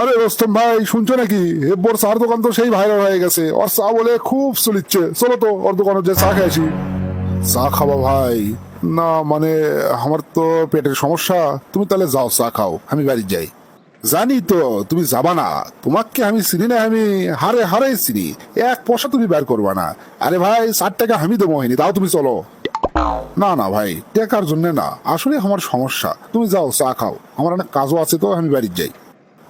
আরে রোস্তম ভাই, শুনছো নাকি? হেব্বর চার দোকান তো সেই ভাইরাল হয়ে গেছে। ওর চা বলে খুব চলিচ্ছে। চলো তো, ওর দোকানে যে চা খেয়েছি। চা খাবা ভাই। না মানে আমার তো পেটের সমস্যা। তুমি তাহলে যাও, চা খাও। আমি বাড়ি যাই। জানি তো, তুমি যাবা না। তোমাকে আমি চিনি না, আমি হারে হারে চিনি। এক পয়সা তুমি বের করবা না। আরে ভাই ষাট টাকা আমি দেবো, হয়নি। তাও তুমি, চলো। না না ভাই, টাকার জন্য না। আসলে আমার সমস্যা। তুমি যাও, চা খাও। আমার অনেক কাজও আছে তো, আমি বাড়ি যাই।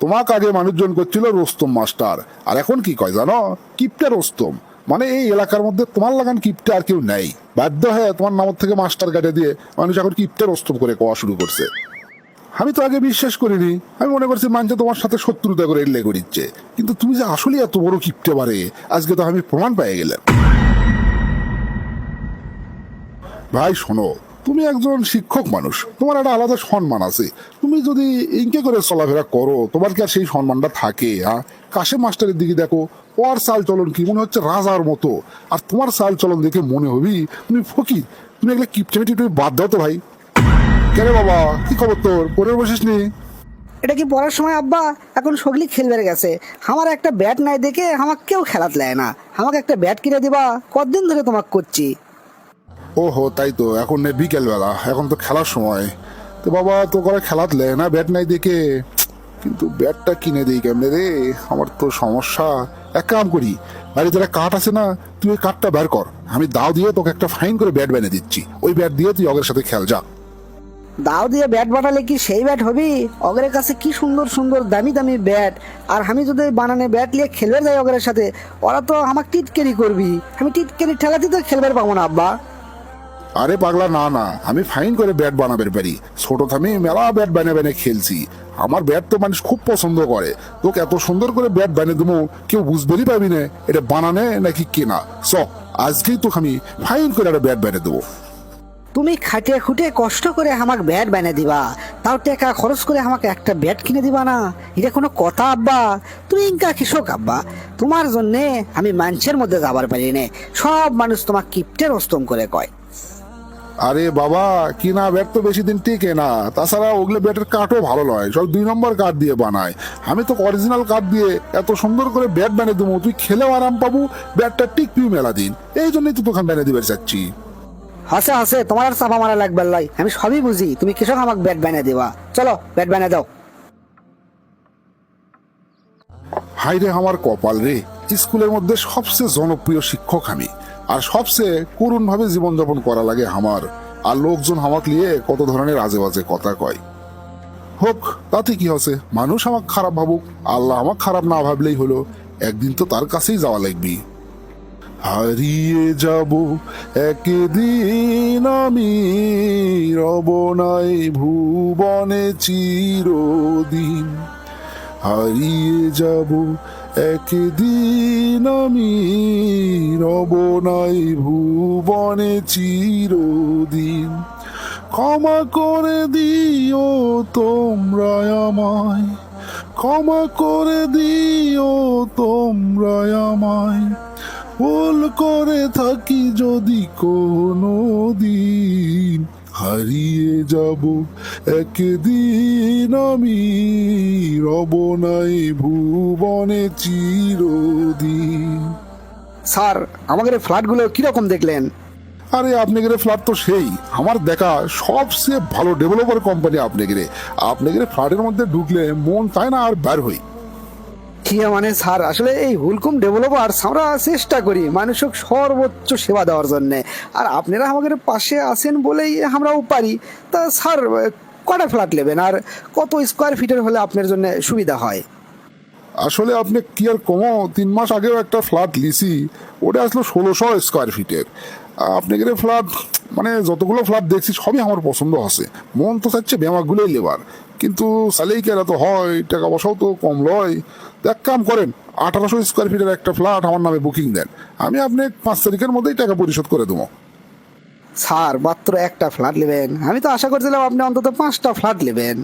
তোমাকে আগে মানুষজন করছিল রোস্তম মাস্টার। আর এখন কি কয় জানো? কিপটা রোস্তম। মানে এই এলাকার মধ্যে তোমার লাগান কিপটা আর কেউ নেই। বাধ্য হয়ে তোমার নাম থেকে মাস্টার কাটে দিয়ে মানুষ এখন কিপটা রোস্তম করে কোয়া শুরু করছে। আমি তো আগে বিশ্বাস করিনি। আমি মনে করছি মানছে তোমার সাথে শত্রুতা করে এলে করিচ্ছে। কিন্তু তুমি যে আসলে এত বড় কিপটে পারে আজকে তো আমি প্রমাণ পেয়ে গেলাম। ভাই, শোনো তুমি একজন শিক্ষক মানুষ, তোমার একটা আলাদা সম্মান আছে। তুমি যদি ইনকে করে চলাফেরা করো, তোমার কি আর সেই সম্মানটা থাকে হ্যাঁ কাশে মাস্টারের দিকে দেখো, ওর চাল চলন কি? মনে হচ্ছে রাজার মতো। আর তোমার চাল চলন দেখে মনে হবি, তুমি ফকির। তুমি এগুলো কিপটেমিটি তুমি বাদ দাও তো ভাই। কেন বাবা, কি খবর তোর? পরে বসিস নি এটা কি পড়ার সময়, আব্বা? এখন সগলি খেলবে গেছে। আমার একটা ব্যাট নাই দেখে আমাকে কেউ খেলাত নেয় না। আমাকে একটা ব্যাট কিনে দিবা, কতদিন ধরে তোমাকে করছি? ওহো, তাই তো, এখন নে বিকেলবেলা, এখন তো খেলার সময়। তো বাবা তো করে খেলাত লে না, ব্যাট নাই দেখে? কিন্তু ব্যাটটা কিনে দিই কেমনে রে? আমার তো সমস্যা। এক কাম করি, বাড়িতে একটা কাঠ আছে না, তুই ওই কাঠটা বের কর। আমি দাও দিয়ে তোকে একটা ফাইন করে ব্যাট বানিয়ে দিচ্ছি। ওই ব্যাট দিয়ে তুই অগের সাথে খেল, যা। দাও দিয়ে ব্যাট বানালে কি সেই ব্যাট হবি? অগরের কাছে কি সুন্দর সুন্দর, দামি দামি ব্যাট। আর আমি যদি বানানে ব্যাট নিয়ে খেলবে যাই অগরের সাথে, ওরা তো আমাকে টিটকেরি করবি। আমি টিটকেরি ঠেলাতে তো খেলবে পাবো না, আব্বা। আরে পাগলা, না না, আমি ফাইন করে ব্যাট বানাবে পারি ছোট থামি মেলা ব্যাট বানিয়ে বানিয়ে খেলছি। আমার ব্যাট তো মানুষ খুব পছন্দ করে। তোকে এত সুন্দর করে ব্যাট বানিয়ে দেবো, কেউ বুঝবেরই পাবি না। এটা বানানে নাকি কেনা? চ, আজকেই তোকে আমি ফাইন করে একটা ব্যাট বানিয়ে দেবো। তুমি খাটিয়ে খুঁটিয়ে কষ্ট করে আমাকে ব্যাট বানিয়ে দিবা। তাও টাকা খরচ করে আমাকে একটা ব্যাট কিনে দিবা না? এটা কোনো কথা, আব্বা? তুমি ইনকা কৃষক, আব্বা? তোমার জন্যে আমি মানুষের মধ্যে যাবার পারি নে। সব মানুষ তোমার কিপটের অস্তম করে কয়। আরে বাবা কি না ব্যাট তো বেশি দিন টিকে না। তাছাড়া ওগুলো ব্যাটের কাঠও ভালো নয় সব দুই নম্বর কাঠ দিয়ে বানায়। আমি তো অরিজিনাল কাঠ দিয়ে এত সুন্দর করে ব্যাট বানিয়ে দেবো তুই খেলেও আরাম পাবো ব্যাটটা টিকবি মেলা দিন। এই জন্যই তো তোখান বানিয়ে দিবে চাচ্ছি। হাসে হাসে তোমার আর চাপা মারা লাগবে লাই আমি সবই বুঝি তুমি কৃষক আমাকে ব্যাট বানিয়ে দিবা? চলো ব্যাট বানিয়ে দাও। হাই রে আমার কপাল রে স্কুলের মধ্যে সবচেয়ে জনপ্রিয় শিক্ষক আমি। আর সবচেয়ে করুণ ভাবে জীবনযাপন করা লাগে আমার আর লোকজন হামাক নিয়ে কত ধরনের আজে বাজে কথা কয়। হোক, তাতে কি হচ্ছে? মানুষ আমাক খারাপ ভাবুক, আল্লাহ আমাক খারাপ না ভাবলেই হলো। একদিন তো তার কাছেই যাওয়া লাগবি। হারিয়ে যাব, একদিন আমি রব নাই ভুবনে চিরদিন। হারিয়ে যাব একদিন আমি রব নাই ভুবনে চিরদিন। ক্ষমা করে দিও তোমরা আমায়। ক্ষমা করে দিও তোমরা আমায়। ভুল করে থাকি যদি কোনো দিন হারিয়ে যাব। একদিন আমি রব নাই ভুবনে চিরদিন। স্যার আমাদের ফ্ল্যাটগুলো কীরকম দেখলেন? আরে আপনি আপনাদের ফ্ল্যাট তো সেই। আমার দেখা সবচেয়ে ভালো ডেভেলপার কোম্পানি আপনাদের। আপনাদের ফ্ল্যাটের মধ্যে ঢুকলে মন চায় না আর বের হই। মানে স্যার আসলে এই হুলকুম ডেভেলপার, আমরা চেষ্টা করি মানুষক সর্বোচ্চ সেবা দেওয়ার জন্য। আর আপনারা আমাদের পাশে আছেন বলেই আমরাও পারি। তা স্যার কটা ফ্ল্যাট নেবেন? আর কত স্কোয়ার ফিটের হলে আপনার জন্য সুবিধা হয়? আসলে আপনি কি আর কমো? তিন মাস আগেও একটা ফ্ল্যাট লিসি ওটা আসলো ষোলোশো স্কোয়ার ফিটের আপনি আপনাদের ফ্ল্যাট মানে যতগুলো ফ্ল্যাট দেখছি, সবই আমার পছন্দ আছে। মন তো চাচ্ছে বেমাগুলোই লেবার। কিন্তু সালেই কেরা তো হয় টাকা পয়সাও তো কম লয়। এক কাম করেন আঠারোশো স্কোয়ার ফিটের একটা ফ্ল্যাট আমার নামে বুকিং দেন। আমি আপনি পাঁচ তারিখের মধ্যেই টাকা পরিশোধ করে দেবো। স্যার মাত্র একটা ফ্ল্যাট নেবেন। আমি তো আশা করছিলাম আপনি অন্তত পাঁচটা ফ্ল্যাট নেবেন।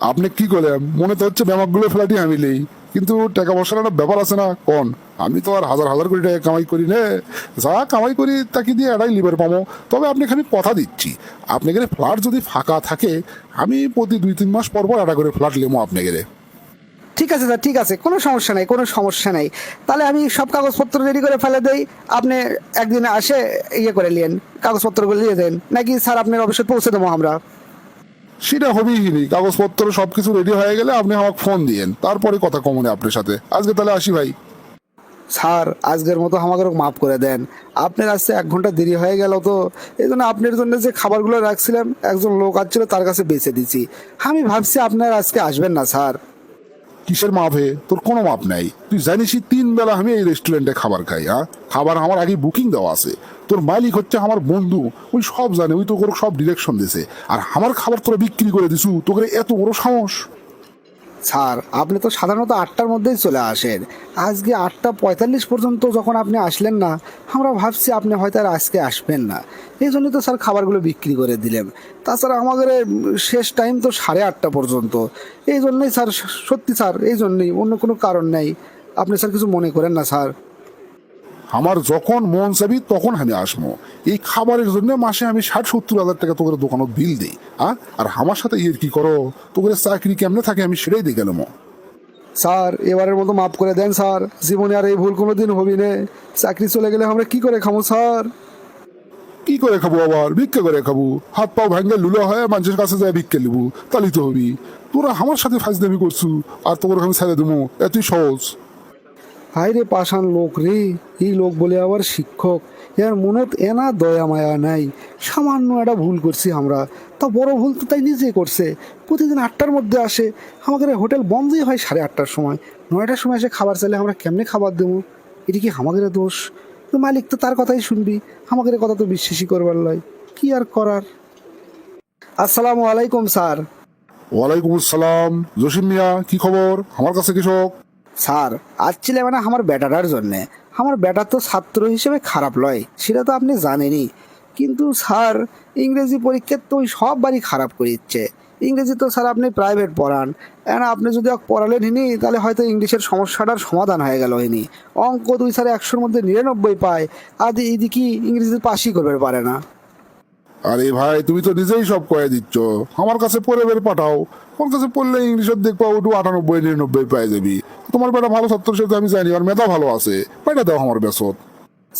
আপনি কি করলেন? মনে তো হচ্ছে ব্যামাকগুলো ফ্ল্যাটই আমি নেই। কিন্তু টাকা পয়সার একটা ব্যাপার আছে না কোন? আমি তো আর হাজার হাজার কোটি টাকা কামাই করি নে। যা কামাই করি তাকে দিয়ে এটাই লিবার পাবো। তবে আপনি খালি কথা দিচ্ছি। আপনাদের ফ্ল্যাট যদি ফাঁকা থাকে আমি প্রতি দুই তিন মাস পর পর একটা করে ফ্ল্যাট নেব আপনাদের। ঠিক আছে স্যার ঠিক আছে। কোনো সমস্যা নেই কোনো সমস্যা নেই। তাহলে আমি সব কাগজপত্র রেডি করে ফেলে দেই। আপনি একদিন আসে ইয়ে করে নিন কাগজপত্রগুলো দিয়ে দেন। নাকি স্যার আপনার অফিসে পৌঁছে দেবো আমরা? সেটা হবেই নি কাগজপত্র সবকিছু রেডি হয়ে গেলে আপনি আমাকে ফোন দিয়েন। তারপরে কথা কমনে আপনার সাথে। আজকে তাহলে আসি ভাই। স্যার, আজকের মতো আমাকে মাফ করে দেন। আপনার আসতে এক ঘণ্টা দেরি হয়ে গেল তো। এই জন্য আপনার জন্য যে খাবারগুলো রাখছিলাম, একজন লোক আসছিল, তার কাছে বেঁচে দিছি। আমি ভাবছি আপনার আজকে আসবেন না, স্যার। কিসের মাপ হে? তোর কোনো মাপ নাই। তুই জানিসই তিন বেলা আমি এই রেস্টুরেন্টে খাবার খাই হ্যাঁ? খাবার আমার আগে বুকিং দেওয়া আছে। তোর মালিক হচ্ছে আমার বন্ধু, ওই সব জানে, ওই তো সব ডিরেকশন দিছে। আর আমার খাবার তোরা বিক্রি করে দিছু, তোকে এত বড় সাহস। স্যার আপনি তো সাধারণত আটটার মধ্যেই চলে আসেন। আজকে আটটা পঁয়তাল্লিশ পর্যন্ত যখন আপনি আসলেন না, আমরা ভাবছি আপনি হয়তো আর আজকে আসবেন না। এই জন্যই তো স্যার খাবারগুলো বিক্রি করে দিলেন। তাছাড়া আমাদের শেষ টাইম তো সাড়ে আটটা পর্যন্ত। এই জন্যই স্যার, সত্যি স্যার, এই জন্যই। অন্য কোনো কারণ নেই। আপনি স্যার কিছু মনে করেন না, স্যার? আমার যখন মন চাবি তখন আমি আসব। এই খাবারের জন্য মাসে আমি ষাট সত্তর হাজার টাকা তোকে দোকানত বিল দিই হ্যাঁ আর আমার সাথে ইয়ে কি করো? তোকে চাকরি কেমনে থাকে আমি সেটাই দেখে নেব। স্যার এবারের মতো মাফ করে দেন স্যার। জীবনে আর এই ভুল কোনো দিন হবি না। চাকরি চলে গেলে আমরা কি করে খাব স্যার? কি করে খাব আবার? ভিক্ষে করে খাব। হাত পাও ভাঙ্গে লুলো হয় মানুষের কাছে যায় ভিক্ষা লিবু। তালি তো হবি। তোরা আমার সাথে ফাজদামি করছু আর তোর আমি ছেড়ে দেবো। এতই সহজ। রে পাষাণ লোক রে, এই লোক বলে আবার শিক্ষক। এর মনত এনা দয়া মায়া নাই। সামান্য একটা ভুল করছি আমরা। তা বড় ভুল তো তাই নিজে করছে। প্রতিদিন আটটার মধ্যে আসে। আমাদের হোটেল বন্ধই হয় সাড়ে আটটার সময়। নয়টার সময় এসে খাবার চাইলে আমরা কেমনে খাবার দেবো? এটি কি আমাদের দোষ? তো মালিক তো তার কথাই শুনবি। আমাদের কথা তো বিশ্বাসই করবার লয়। কি আর করার? আসসালামু আলাইকুম, স্যার। ওয়ালাইকুম আসসালাম। জসিম মিয়া, কি খবর? আমার কাছে কৃষক। স্যার আসছিলে মানে আমার বেটাটার জন্যে। আমার বেটা তো ছাত্র হিসেবে খারাপ লয়, সেটা তো আপনি জানেনই। কিন্তু স্যার, ইংরেজি পরীক্ষার তো ওই সব বাড়ি খারাপ করে দিচ্ছে। ইংরেজি তো স্যার আপনি প্রাইভেট পড়ান। এখন আপনি যদি পড়ালেন হিনি তাহলে হয়তো ইংলিশের সমস্যাটার সমাধান হয়ে গেল হিনি অঙ্ক দুই স্যার একশোর মধ্যে নিরানব্বই পায়। আর এইদিকে ইংরেজির পাশই করবে, পারে না। আরে ভাই, তুমি তো নিজেই সব কয়ে দিচ্ছ। আমার কাছে পড়ে বের পাঠাও। আমার কাছে পড়লে ইংলিশের দেখব ওটু আটানব্বই, নিরানব্বই পেয়ে যাবি। তোমার বেটা ভালো ছাত্র সেটা আমি জানি, আর মেধা ভালো আছে। পেটা দাও আমার বেসত।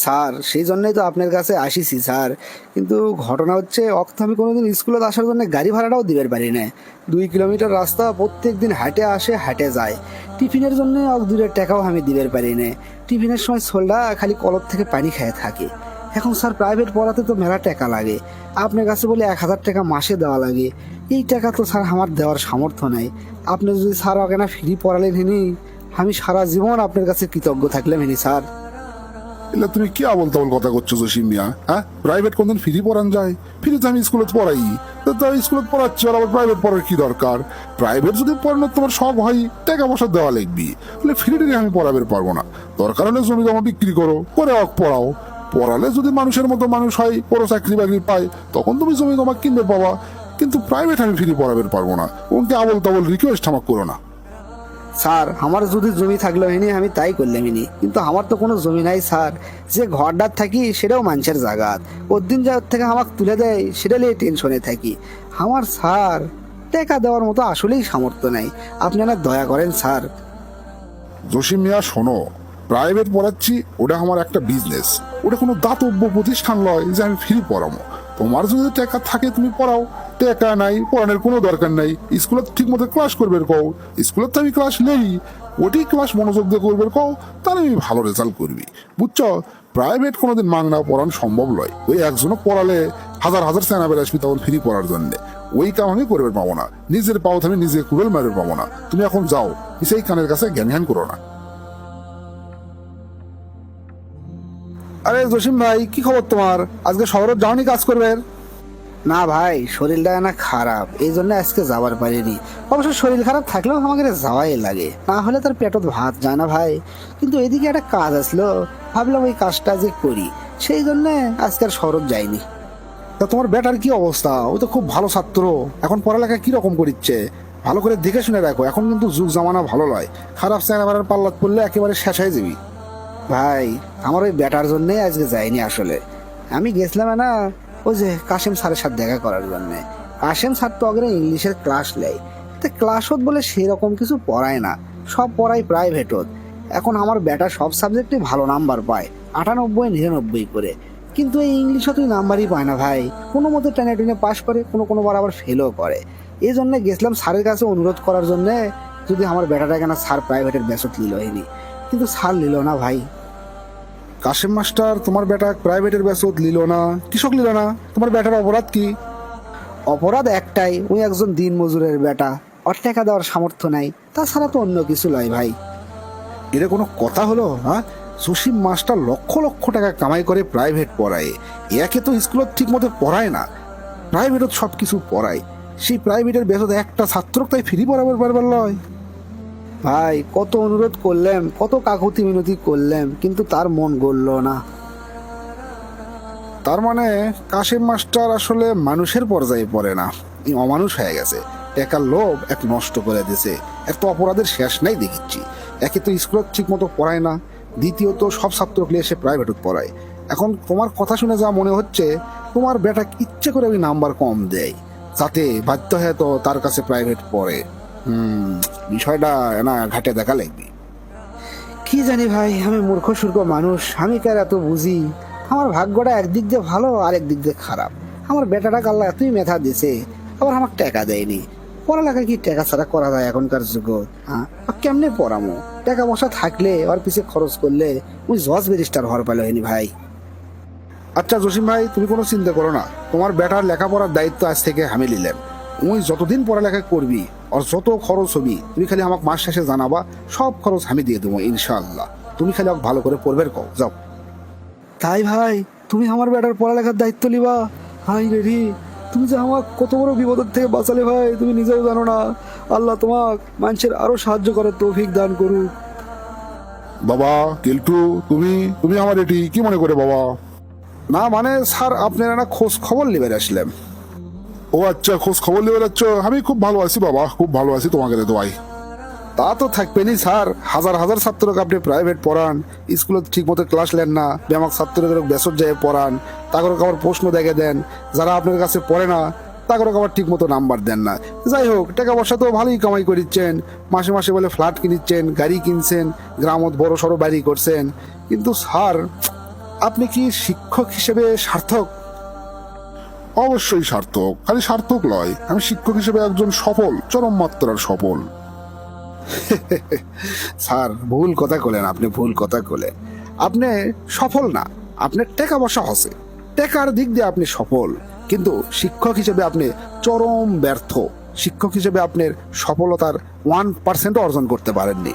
স্যার, সেই জন্যই তো আপনার কাছে আসিছি, স্যার। কিন্তু ঘটনা হচ্ছে, অক্ত আমি কোনোদিন স্কুলে আসার জন্য গাড়ি ভাড়াটাও দিতে পারি না দুই কিলোমিটার রাস্তা প্রত্যেক দিন হাটে আসে, হাটে যায়। টিফিনের জন্য অক দূরের টাকাও আমি দিতে পারি না টিফিনের সময় সোলডা খালি কলর থেকে পানি খেয়ে থাকে। এখন স্যার, প্রাইভেট পড়াতে তো মেলা টাকা লাগে। আপনার কাছে বলে এক হাজার টাকা মাসে দেওয়া লাগে। এই টাকা তো স্যার আমার দেওয়ার সামর্থ্য নাই। আপনি যদি স্যার ওকে না ফ্রি পড়ালেন হিনি আমি সারা জীবন আপনার কাছে কৃতজ্ঞ থাকলাম হিনি স্যার। এলে, তুমি কি আবল তাবল কথা করছ, জসিম মিয়া হ্যাঁ? প্রাইভেট কোনদিন ফ্রি পড়ান যায়? ফ্রি তো আমি স্কুলে পড়াই। তো স্কুলে পড়াচ্ছি আর আবার প্রাইভেট পড়ার কি দরকার? প্রাইভেট যদি পড়ানোর তোমার শখ হয়, টাকা পয়সা দেওয়া লিখবি বলে ফ্রি টেনে আমি পড়াবে, পারব না। দরকার হলে জমি জমা বিক্রি করো, করে অক পড়াও। পড়ালে যদি মানুষের মতো মানুষ হয়, বড় চাকরি বাকরি পায়, তখন তুমি জমি জমা কিনবে, পাবা। কিন্তু প্রাইভেট আমি ফ্রি পড়াবে, পারব না। ওকে আবল তাবল রিকোয়েস্ট আমাকে করো না। স্যার, আমার যদি জমি থাকল হিনি আমি তাই করলাম হিনি কিন্তু আমার তো কোনো জমি নাই, স্যার। যে ঘরটার থাকি, সেটাও মানুষের জাগাত ওর দিন যা ওর থেকে আমাকে তুলে দেয়, সেটা নিয়ে টেনশনে থাকি। আমার, স্যার, টাকা দেওয়ার মতো আসলেই সামর্থ্য নাই। আপনারা দয়া করেন, স্যার। জসিম মিয়া, শোনো প্রাইভেট পড়াচ্ছি, ওটা আমার একটা বিজনেস ওটা কোনো দাতব্য প্রতিষ্ঠান নয় যে আমি ফ্রি পড়াবো। তোমার যদি টাকা থাকে, তুমি পড়াও। টাকা নাই, পড়ানোর কোনো দরকার নাই। স্কুলে ঠিক মতো ক্লাস করবে কও। স্কুলের তো আমি ক্লাস নেই। ওটি ক্লাস মনোযোগ দিয়ে করবে কও। তাহলে আমি ভালো রেজাল্ট করবি। বুঝছ? প্রাইভেট কোনোদিন মাংনা পড়ানো সম্ভব নয়। ওই একজনও পড়ালে হাজার হাজার সেনা আসবি তখন ফ্রি পড়ার জন্য। ওই কাম আমি করবে পাবো না। নিজের পাও আমি নিজে কুড়েল মারবে পাবো না। তুমি এখন যাও। সেই কানের কাছে জ্ঞান জ্ঞান করো না। আরে জসিম ভাই কি খবর তোমার? আজকে শহরে যাওনি কাজ করবে? না ভাই শরীরটা না খারাপ এই জন্য আজকে যাবার পারিনি। অবশ্য শরীর খারাপ থাকলেও আমাকে যাওয়াই লাগে না হলে তার পেটত ভাত যায় না ভাই। কিন্তু এদিকে একটা কাজ আসলো ভাবলাম ওই কাজটা যে করি সেই জন্য আজকে আর শহর যাইনি। তা তোমার বেটার কি অবস্থা? ও তো খুব ভালো ছাত্র এখন পড়ালেখা কি রকম করিচ্ছে? ভালো করে দেখে শুনে রাখো এখন কিন্তু যুগ জামানা ভালো নয়। খারাপ চেহারা পাল্লাত পড়লে একেবারে শেষ হয়ে যাবি। ভাই, আমার ওই ব্যাটার জন্যই আজকে যাইনি আসলে। আমি গেছিলাম না ওই যে কাশেম স্যারের সাথে দেখা করার জন্যে। কাশেম স্যার তো আগে ইংলিশের ক্লাস নেয়। তো ক্লাসত বলে সেরকম কিছু পড়ায় না। সব পড়াই প্রাইভেটত এখন আমার বেটা সব সাবজেক্টে ভালো নাম্বার পায়, আটানব্বই, নিরানব্বই করে। কিন্তু এই ইংলিশে তুই নাম্বারই পায় না ভাই। কোনো মতো টেনে টেনে পাশ করে, কোনো কোনোবার আবার ফেলও করে। এই জন্য গেছিলাম স্যারের কাছে অনুরোধ করার জন্যে যদি আমার বেটাটা কেন স্যার প্রাইভেটের বেসত নিল হয়নি। কিন্তু স্যার নিল না ভাই। কাশেম মাস্টার, তোমার বেটা প্রাইভেটের ব্যাসত নিল না। কৃষক নিল না। তোমার বেটার অপরাধ কি? অপরাধ একটাই, ওই একজন দিন মজুরের বেটা। ওর টাকা দেওয়ার সামর্থ্য নাই। তাছাড়া তো অন্য কিছু নয় ভাই। এটা কোনো কথা হলো হ্যাঁ? সুশীম মাস্টার লক্ষ লক্ষ টাকা কামাই করে প্রাইভেট পড়ায়। একে তো স্কুলত ঠিক মতো পড়ায় না। প্রাইভেটত সব কিছু পড়ায়। সেই প্রাইভেটের বেসত একটা ছাত্র তাই ফ্রি পড়াবার পারবার লয়। ভাই, কত অনুরোধ করলাম, কত কাকুতি মিনতি করলাম, কিন্তু তার মন গড়ল না। তার মানে কাশেম মাস্টার আসলে মানুষের পর্যায়ে পড়ে না। অমানুষ হয়ে গেছে। একা লোভ এক নষ্ট করে দিছে। এক তো অপরাধের শেষ নাই দেখিচ্ছি। একে তো স্কুল ঠিক মতো পড়ায় না। দ্বিতীয়ত সব ছাত্রকে এসে প্রাইভেটত পড়ায়। এখন তোমার কথা শুনে যা মনে হচ্ছে, তোমার বেটা ইচ্ছে করে ওই নাম্বার কম দেয়। যাতে বাধ্য হয়ে তো তার কাছে প্রাইভেট পড়ে। হুম বিষয়টা না ঘাটে দেখা লাগবে। কি জানি ভাই আমি মূর্খ সূর্খ মানুষ আমি কার এত বুঝি? আমার ভাগ্যটা একদিক দিয়ে ভালো আর একদিক দিয়ে খারাপ। আমার বেটাটা কাল্লা এতই মেধা দিছে আবার আমার টাকা দেয়নি। পড়ালেখা কি টাকা ছাড়া করা যায় এখনকার যুগ? হ্যাঁ কেমনে পড়ামো? টাকা পয়সা থাকলে ওর পিছে খরচ করলে ওই জজ ব্যারিস্টার হওয়ার পেলে হয়নি ভাই। আচ্ছা জসিম ভাই তুমি কোনো চিন্তা করো না। তোমার বেটার লেখাপড়ার দায়িত্ব আজ থেকে আমি নিলাম। তুই যতদিন পড়ালেখা করবি আর যত খরচ হবি তুমি খালি আমাকে মাস শেষে জানাবা সব খরচ আমি দিয়ে দেবো ইনশাল্লাহ তুমি খালি আমাকে ভালো করে পড়বে কও যাও। তাই ভাই তুমি আমার বেটার পড়ালেখার দায়িত্ব নিবা। হাই রেডি তুমি যে আমার কত বড় বিপদের থেকে বাঁচালে ভাই তুমি নিজেও জানো না। আল্লাহ তোমাক মানুষের আরও সাহায্য করার তৌফিক দান করুক। বাবা কেলটু তুমি তুমি আমার এটি কি মনে করে বাবা? না মানে স্যার আপনারা না খোঁজ খবর নেবেন আসলাম ও আচ্ছা খোঁজ খবর নেবে যাচ্ছ আমি খুব ভালো আছি বাবা, খুব ভালো আছি তোমাকে দোয়াই। তা তো থাকবেনই স্যার, হাজার হাজার ছাত্রকে আপনি প্রাইভেট পড়ান স্কুলে ঠিক মতো ক্লাস নেন না ব্যামাক ছাত্রদের বেসর যায় পড়ান তাগরকে আবার প্রশ্ন দেখে দেন, যারা আপনার কাছে পড়ে না তাগরকে আবার ঠিক মতো নাম্বার দেন না। যাই হোক, টাকা পয়সা তো ভালোই কামাই করিচ্ছেন, মাসে মাসে বলে ফ্ল্যাট কিনিচ্ছেন, গাড়ি কিনছেন, গ্রামত বড় সড়ো বাড়ি করছেন, কিন্তু স্যার, আপনি কি শিক্ষক হিসেবে সার্থক? অবশ্যই সার্থক, খালি সার্থক নয় আমি শিক্ষক হিসেবে একজন সফল, চরম মাত্রার সফল। স্যার, ভুল কথা কলেন আপনি ভুল কথা কলেন আপনি সফল না আপনার টাকা পয়সা আছে টাকার দিক দিয়ে আপনি সফল, কিন্তু শিক্ষক হিসেবে আপনি চরম ব্যর্থ। শিক্ষক হিসেবে আপনার সফলতার ওয়ান পার্সেন্ট অর্জন করতে পারেননি।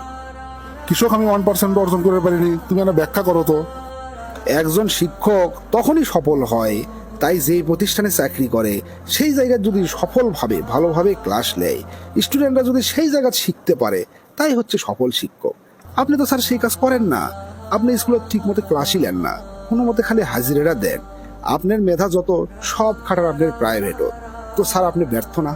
কৃষক, আমি ওয়ান পার্সেন্ট অর্জন করতে পারিনি। তুমি একটা ব্যাখ্যা করো তো। একজন শিক্ষক তখনই সফল হয় তাই যেই প্রতিষ্ঠানে চাকরি করে, সেই জায়গায় যদি সফলভাবে, ভালোভাবে ক্লাস নেয় স্টুডেন্টরা যদি সেই জায়গা শিখতে পারে, তাই হচ্ছে সফল শিক্ষক। আপনি তো স্যার সেই কাজ করেন না। আপনি স্কুলে ঠিক মতো ক্লাসই নেন না। কোনো মতে খালি হাজিরেরা দেন। আপনার মেধা যত, সব খাটার আপনার প্রাইভেটও তো স্যার আপনি ব্যর্থ না।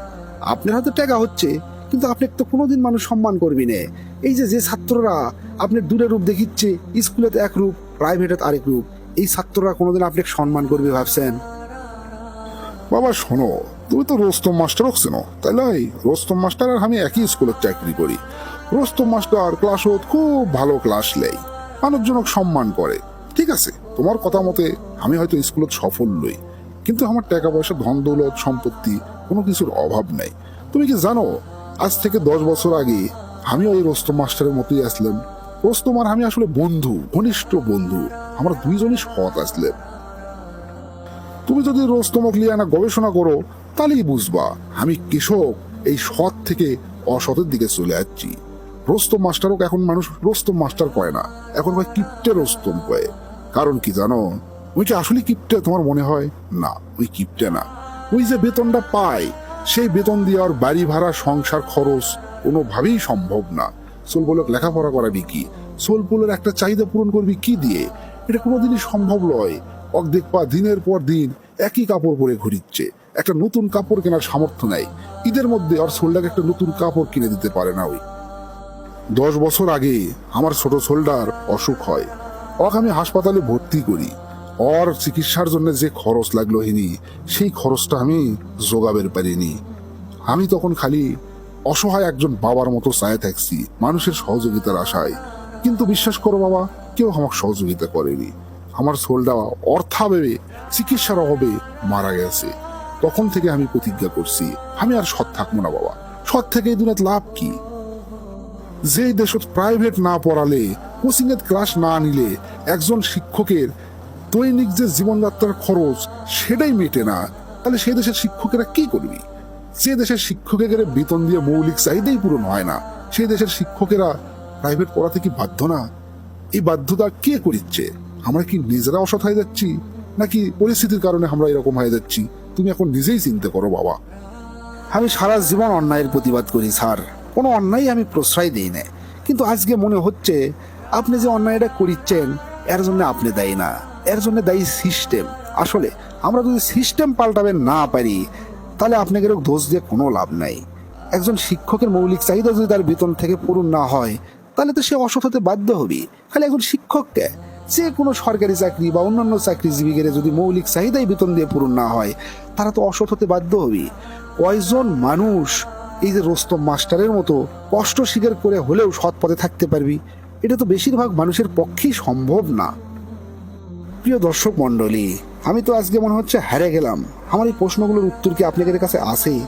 আপনার হয়তো টাকা হচ্ছে, কিন্তু আপনি তো কোনোদিন মানুষ সম্মান করবি না। এই যে যে ছাত্ররা আপনার দূরে রূপ দেখিচ্ছে স্কুলেতে এক রূপ প্রাইভেটে আরেক রূপ, এই ছাত্ররা কোনোদিন আপনাকে সম্মান করবে ভাবছেন? বাবা, শোনো, তুমি তো রোস্তম মাস্টার চেনো তাই নয় রোস্তম মাস্টার আর আমি একই স্কুলে চাকরি করি। রোস্তম মাস্টার ক্লাসত খুব ভালো ক্লাস নেই। মানুষজনক সম্মান করে। ঠিক আছে, তোমার কথা মতে আমি হয়তো স্কুলত সফল নই কিন্তু আমার টাকা পয়সা, ধন দৌলত, সম্পত্তি কোনো কিছুর অভাব নাই। তুমি কি জানো, আজ থেকে দশ বছর আগে আমি ওই রোস্তম মাস্টারের মতোই আসলাম। রোস্তম আর আমি আসলে বন্ধু, ঘনিষ্ঠ বন্ধু। আমরা দুইজনই সৎ আসলাম। তুমি যদি রোস্তমক লিয়ে না গবেষণা করো, তাহলেই বুঝবা, আমি কৃষক, এই সৎ থেকে অসতের দিকে চলে যাচ্ছি। রোস্তম মাস্টারও এখন মানুষ রোস্তম মাস্টার কয় না। এখন ভাই কিপ্টে রোস্তম কয় কারণ কি জানো? ওই যে আসলে কিপ্টে তোমার মনে হয়? না, ওই কিপ্টে না। ওই যে বেতনটা পায়, সেই বেতন দিয়ে আর বাড়ি ভাড়া, সংসার খরচ কোনোভাবেই সম্ভব না। সোলপোলক লেখাপড়া করাবি কি? সোলপোলের একটা চাহিদা পূরণ করবি কি দিয়ে? এটা কোনোদিনই সম্ভব নয়। অক দেখবা দিনের পর দিন একই কাপড় পরে ঘুরিচ্ছে। একটা নতুন কাপড় কেনার সামর্থ্য নাই। ঈদের মধ্যে আর সোলটাকে একটা নতুন কাপড় কিনে দিতে পারে না ওই। দশ বছর আগে আমার ছোট সোলডার অসুখ হয়। ওকে আমি হাসপাতালে ভর্তি করি। ওর চিকিৎসার জন্য যে খরচ লাগল হিনি, সেই খরচটা আমি জোগাবের পারিনি। আমি তখন খালি অসহায় একজন বাবার মতো চায় থাকছি, মানুষের সহযোগিতার আশায়। কিন্তু বিশ্বাস করো বাবা, কেউ আমাকে সহযোগিতা করেনি। আমার সোলটা অর্থাভাবে চিকিৎসার অভাবে মারা গেছে। তখন থেকে আমি প্রতিজ্ঞা করছি, আমি আর সৎ থাকব না বাবা। সৎ থেকে এই দুনিয়াত লাভ কি? যেই দেশত প্রাইভেট না পড়ালে কোচিং এর ক্লাস না নিলে, একজন শিক্ষকের দৈনিক যে জীবনযাত্রার খরচ সেটাই মেটে না, তাহলে সেই দেশের শিক্ষকেরা কি করবি? যে দেশের শিক্ষকের বেতন দিয়ে মৌলিক চাহিদাই পূরণ হয় না, সেই দেশের শিক্ষকেরা প্রাইভেট পড়াতে কি বাধ্য না? এই বাধ্যতা কে করিচ্ছে? আমরা কি নিজেরা অসৎ হয়ে যাচ্ছি? নাকি পরিস্থিতির কারণে আমরা এরকম হয়ে যাচ্ছি? তুমি এখন নিজেই চিনতে করো, বাবা। আমি সারা জীবন অন্যায়ের প্রতিবাদ করি, স্যার। কোনো অন্যায় আমি প্রশ্রয় দিই না। কিন্তু আজকে মনে হচ্ছে, আপনি যে অন্যায়টা করিচ্ছেন, এর জন্য আপনি দায়ী না। এর জন্য দায়ী সিস্টেম আসলে, আমরা যদি সিস্টেম পাল্টাবে না পারি, তাহলে আপনাকে দোষ দিয়ে কোনো লাভ নাই। একজন শিক্ষকের মৌলিক চাহিদা যদি তার বেতন থেকে পূরণ না হয়, তাহলে তো সে অসৎ হতে বাধ্য হবে। খালি একজন শিক্ষককে যে কোনো সরকারি চাকরি বা অন্যান্য চাকরিজীবীদের যদি মৌলিক চাহিদাই বেতন দিয়ে পূরণ না হয়, তারা তো অসৎ হতে বাধ্য হবে। কয়জন মানুষ এই যে রোস্তম মাস্টারের মতো কষ্ট স্বীকার করে হলেও সৎ পথে থাকতে পারবি? এটা তো বেশিরভাগ মানুষের পক্ষেই সম্ভব না। প্রিয় দর্শক মণ্ডলী, আমি তো আজকে মনে হচ্ছে হারে গেলাম। আমার এই প্রশ্নগুলোর উত্তর কি আপনাদের কাছে আছে?